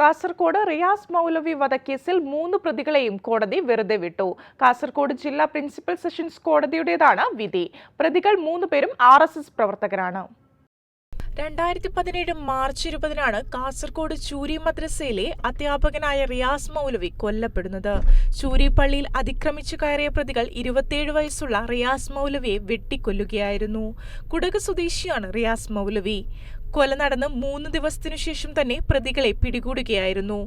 കാസർകോട് റിയാസ് മൗലവി വധക്കേസിൽ മൂന്ന് പ്രതികളെയും കോടതി വെറുതെ വിട്ടു. കാസർകോട് ജില്ലാ പ്രിൻസിപ്പൽ സെഷൻസ് കോടതിയുടേതാണ് വിധി. പ്രതികൾ മൂന്ന് പേരും ആർ പ്രവർത്തകരാണ്. രണ്ടായിരത്തി പതിനേഴ് മാർച്ച് ഇരുപതിനാണ് കാസർഗോഡ് ചൂരി മദ്രസയിലെ അധ്യാപകനായ റിയാസ് മൗലവി കൊല്ലപ്പെടുന്നത്. ചൂരി പള്ളിയിൽ അതിക്രമിച്ചു കയറിയ പ്രതികൾ ഇരുപത്തിയേഴ് വയസ്സുള്ള റിയാസ് മൗലവിയെ വെട്ടിക്കൊല്ലുകയായിരുന്നു. കുടക് സ്വദേശിയാണ് റിയാസ് മൗലവി. കൊല നടന്ന് മൂന്ന് ദിവസത്തിനു ശേഷം തന്നെ പ്രതികളെ പിടികൂടുകയായിരുന്നു.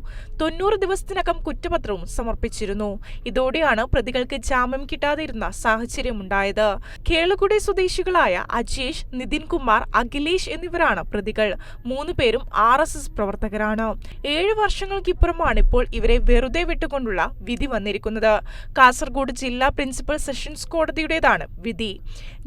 തൊണ്ണൂറ് ദിവസത്തിനകം കുറ്റപത്രവും സമർപ്പിച്ചിരുന്നു. ഇതോടെയാണ് പ്രതികൾക്ക് ജാമ്യം കിട്ടാതിരുന്ന സാഹചര്യമുണ്ടായത്. കേളകുടി സ്വദേശികളായ അജേഷ് നിതിൻ കുമാർ അഖിലേഷ് എന്നിവരാണ് പ്രതികൾ. മൂന്ന് പേരും ആർ എസ് എസ് പ്രവർത്തകരാണ്. ഏഴ് വർഷങ്ങൾക്കിപ്പുറമാണ് ഇപ്പോൾ ഇവരെ വെറുതെ വിട്ടുകൊണ്ടുള്ള വിധി വന്നിരിക്കുന്നത്. കാസർഗോഡ് ജില്ലാ പ്രിൻസിപ്പൽ സെഷൻസ് കോടതിയുടേതാണ് വിധി.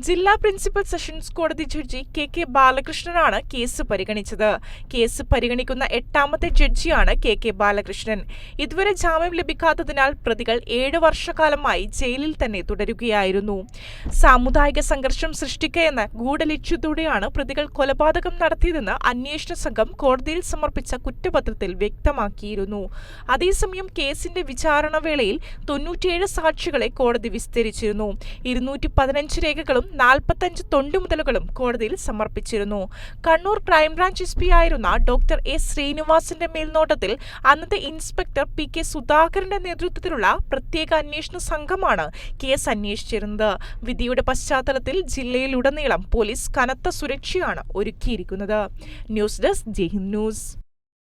ജില്ലാ പ്രിൻസിപ്പൽ സെഷൻസ് കോടതി ജഡ്ജി കെ കെ ബാലകൃഷ്ണനാണ് കേസ് പരിഗണിച്ചത്. കേസ് പരിഗണിക്കുന്ന എട്ടാമത്തെ ജഡ്ജിയാണ് കെ കെ ബാലകൃഷ്ണൻ. ഇതുവരെ ജാമ്യം ലഭിക്കാത്തതിനാൽ പ്രതികൾ ഏഴ് വർഷക്കാലമായി ജയിലിൽ തന്നെ തുടരുകയായിരുന്നു. സാമുദായിക സംഘർഷം സൃഷ്ടിക്കുകയെന്ന ഗൂഢലക്ഷ്യത്തോടെയാണ് പ്രതികൾ കൊലപാതകം നടത്തിയതെന്ന് അന്വേഷണ സംഘം കോടതിയിൽ സമർപ്പിച്ച കുറ്റപത്രത്തിൽ വ്യക്തമാക്കിയിരുന്നു. അതേസമയം കേസിന്റെ വിചാരണ വേളയിൽ തൊണ്ണൂറ്റിയേഴ് സാക്ഷികളെ കോടതി വിസ്തരിച്ചിരുന്നു. ഇരുന്നൂറ്റി പതിനഞ്ച് രേഖകളും നാൽപ്പത്തഞ്ച് തൊണ്ടുമുതലുകളും കോടതിയിൽ സമർപ്പിച്ചിരുന്നു. Kannur crime branch S P ആയിരുന്ന ഡോക്ടർ എ ശ്രീനിവാസിന്റെ മേൽനോട്ടത്തിൽ അന്നത്തെ ഇൻസ്പെക്ടർ പി കെ സുധാകരന്റെ നേതൃത്വത്തിലുള്ള പ്രത്യേക അന്വേഷണ സംഘമാണ് കേസ് അന്വേഷിച്ചിരുന്നത്. വിധിയുടെ പശ്ചാത്തലത്തിൽ ജില്ലയിലുടനീളം പോലീസ് കനത്ത സുരക്ഷയാണ് ഒരുക്കിയിരിക്കുന്നത്. News desk Jaihind news.